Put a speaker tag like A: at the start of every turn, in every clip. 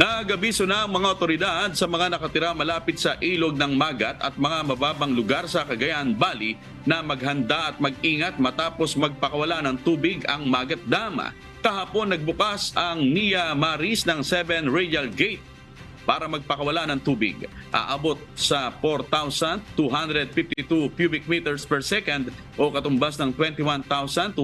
A: Nagabiso na ang mga otoridad sa mga nakatira malapit sa ilog ng Magat at mga mababang lugar sa Cagayan Valley na maghanda at mag-ingat matapos magpakawala ng tubig ang Magat Dam. Kahapon nagbukas ang Nia Maris ng 7 Radial Gate para magpakawala ng tubig. Aabot sa 4,252 cubic meters per second o katumbas ng 21,260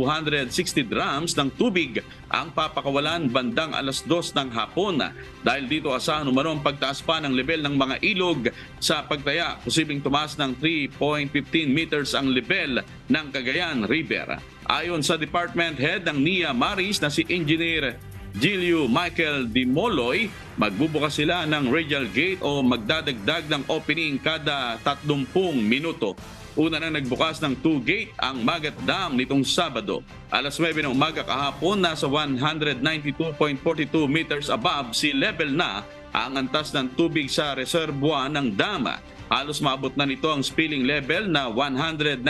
A: drums ng tubig ang papakawalan bandang alas 2 ng hapon. Dahil dito asahan umano ang pagtaas pa ng level ng mga ilog sa pagtaya. Posibleng tumaas ng 3.15 meters ang level ng Cagayan River. Ayon sa Department Head ng NIA Maris na si Engineer Gilio Michael Dimoloy, magbubukas sila ng radial gate o magdadagdag ng opening kada 30 minuto. Una nang nagbukas ng 2 gate ang Magat Dam nitong Sabado. Alas 9 ng umaga kahapon, nasa 192.42 meters above sea level na ang antas ng tubig sa reservoir ng dama. Halos maabot na nito ang spilling level na 193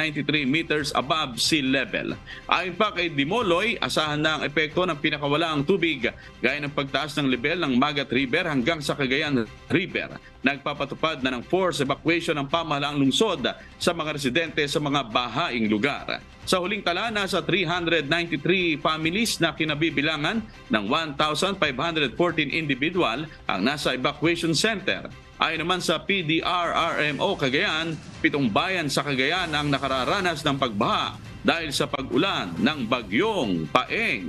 A: meters above sea level. Ayon pa kay Dimoloy, asahan na ang epekto ng pinakawalaang tubig gaya ng pagtaas ng level ng Magat River hanggang sa Cagayan River. Nagpapatupad na ng force evacuation ng pamahalaang lungsod sa mga residente sa mga bahaing lugar. Sa huling tala, nasa 393 families na kinabibilangan ng 1,514 individual ang nasa evacuation center. Ayon naman sa PDRRMO Cagayan, pitong bayan sa Cagayan ang nakararanas ng pagbaha dahil sa pag-ulan ng bagyong Paeng.